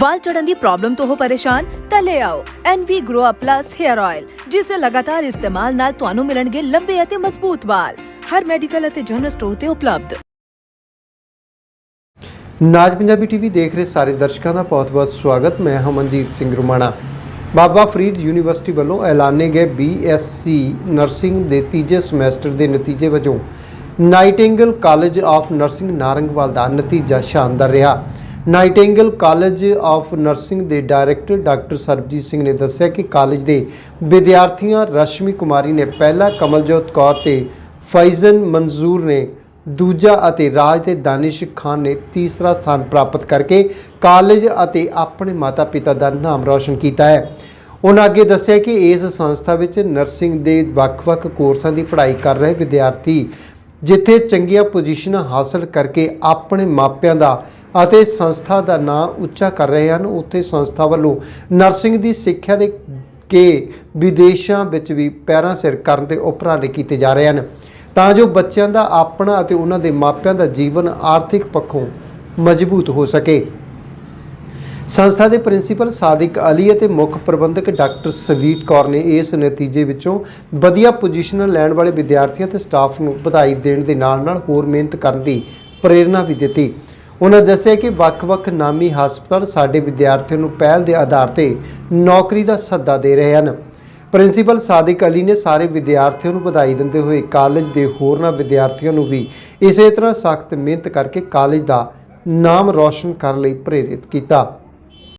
ਵਾਲ ਝੜਨ ਦੀ problem ਤੋਂ ਹੋ ਪਰੇਸ਼ਾਨ, ਤਾਂ ਲੈ ਆਓ NV Grow Up Plus Hair Oil ਜਿਸ ਦੇ ਲਗਾਤਾਰ ਇਸਤੇਮਾਲ ਨਾਲ ਤੁਹਾਨੂੰ ਮਿਲਣਗੇ ਲੰਬੇ ਅਤੇ ਮਜ਼ਬੂਤ ਵਾਲ। ਹਰ ਮੈਡੀਕਲ ਅਤੇ ਜਨਰਲ ਸਟੋਰ ਤੇ ਉਪਲਬਧ। ਨਾਜ ਪੰਜਾਬੀ ਟੀਵੀ ਦੇਖ ਰਹੇ ਸਾਰੇ ਦਰਸ਼ਕਾਂ ਦਾ ਬਹੁਤ-ਬਹੁਤ ਸਵਾਗਤ। ਮੈਂ ਹਮਨਜੀਤ ਸਿੰਘ ਰੁਮਾਣਾ। ਬਾਬਾ ਫਰੀਦ ਯੂਨੀਵਰਸਿਟੀ ਵੱਲੋਂ ਐਲਾਨੇ ਗਏ BSc ਨਰਸਿੰਗ ਦੇ ਤੀਜੇ ਸਮੈਸਟਰ ਦੇ ਨਤੀਜੇ ਵਜੋਂ Nightingale college of nursing Narangwal ਦਾ ਨਤੀਜਾ ਸ਼ਾਨਦਾਰ ਰਿਹਾ। ਨਾਈਟਿੰਗਲ ਕਾਲਜ ਆਫ ਨਰਸਿੰਗ ਦੇ ਡਾਇਰੈਕਟਰ ਡਾਕਟਰ ਸਰਬਜੀਤ ਸਿੰਘ ਨੇ ਦੱਸਿਆ ਕਿ ਕਾਲਜ ਦੇ ਵਿਦਿਆਰਥੀਆਂ ਰਸ਼ਮੀ ਕੁਮਾਰੀ ਨੇ ਪਹਿਲਾ ਕਮਲਜੋਤ ਕੌਰ ਤੇ ਫੈਜ਼ਨ ਮਨਜ਼ੂਰ ਨੇ ਦੂਜਾ ਅਤੇ ਰਾਜ ਤੇ ਦਾਨਿਸ਼ ਖਾਨ ਨੇ ਤੀਸਰਾ ਸਥਾਨ ਪ੍ਰਾਪਤ ਕਰਕੇ ਕਾਲਜ ਅਤੇ ਆਪਣੇ ਮਾਤਾ-ਪਿਤਾ ਦਾ ਨਾਮ ਰੌਸ਼ਨ ਕੀਤਾ ਹੈ। ਉਹਨਾਂ ਅੱਗੇ ਦੱਸਿਆ ਕਿ ਇਸ ਸੰਸਥਾ ਵਿੱਚ ਨਰਸਿੰਗ ਦੇ ਵੱਖ-ਵੱਖ ਕੋਰਸਾਂ ਦੀ ਪੜ੍ਹਾਈ ਕਰ ਰਹੇ ਵਿਦਿਆਰਥੀ ਜਿੱਥੇ ਚੰਗੀਆਂ ਪੋਜੀਸ਼ਨਾਂ ਹਾਸਲ ਕਰਕੇ ਆਪਣੇ ਮਾਪਿਆਂ ਦਾ ਅਤੇ ਸੰਸਥਾ ਦਾ ਨਾਂ ਉੱਚਾ ਕਰ ਰਹੇ ਹਨ, ਉੱਥੇ ਸੰਸਥਾ ਵੱਲੋਂ ਨਰਸਿੰਗ ਦੀ ਸਿੱਖਿਆ ਦੇ ਕੇ ਵਿਦੇਸ਼ਾਂ ਵਿੱਚ ਵੀ ਪੈਰਾਂ ਸਿਰ ਕਰਨ ਦੇ ਉਪਰਾਲੇ ਕੀਤੇ ਜਾ ਰਹੇ ਹਨ। ਤਾਂ ਜੋ ਬੱਚਿਆਂ ਦਾ ਆਪਣਾ ਅਤੇ ਉਹਨਾਂ ਦੇ ਮਾਪਿਆਂ ਦਾ ਜੀਵਨ ਆਰਥਿਕ ਪੱਖੋਂ ਮਜ਼ਬੂਤ ਹੋ ਸਕੇ। ਸੰਸਥਾ ਦੇ ਪ੍ਰਿੰਸੀਪਲ ਸਾਦਿਕ ਅਲੀ ਅਤੇ ਮੁੱਖ ਪ੍ਰਬੰਧਕ ਡਾਕਟਰ ਸਵੀਟ ਕੌਰ ਨੇ ਇਸ ਨਤੀਜੇ ਵਿੱਚੋਂ ਵਧੀਆ ਪੋਜੀਸ਼ਨਾਂ ਲੈਣ ਵਾਲੇ ਵਿਦਿਆਰਥੀਆਂ ਤੇ ਸਟਾਫ ਨੂੰ ਵਧਾਈ ਦੇਣ ਦੇ ਨਾਲ-ਨਾਲ ਹੋਰ ਮਿਹਨਤ ਕਰਨ ਦੀ ਪ੍ਰੇਰਣਾ ਵੀ ਦਿੱਤੀ। ਉਹਨਾਂ ਦੱਸਿਆ ਕਿ ਵੱਖ-ਵੱਖ ਨਾਮੀ ਹਸਪਤਾਲ ਸਾਡੇ ਵਿਦਿਆਰਥੀਆਂ ਨੂੰ ਪਹਿਲ ਦੇ ਆਧਾਰ ਤੇ ਨੌਕਰੀ ਦਾ ਸੱਦਾ ਦੇ ਰਹੇ ਹਨ। ਪ੍ਰਿੰਸੀਪਲ ਸਾਦਿਕ ਅਲੀ ਨੇ ਸਾਰੇ ਵਿਦਿਆਰਥੀਆਂ ਨੂੰ ਵਧਾਈ ਦਿੰਦੇ ਹੋਏ ਕਾਲਜ ਦੇ ਹੋਰਨਾਂ ਵਿਦਿਆਰਥੀਆਂ ਨੂੰ ਵੀ ਇਸੇ ਤਰ੍ਹਾਂ ਸਖਤ ਮਿਹਨਤ ਕਰਕੇ ਕਾਲਜ ਦਾ ਨਾਮ ਰੌਸ਼ਨ ਕਰਨ ਲਈ ਪ੍ਰੇਰਿਤ ਕੀਤਾ।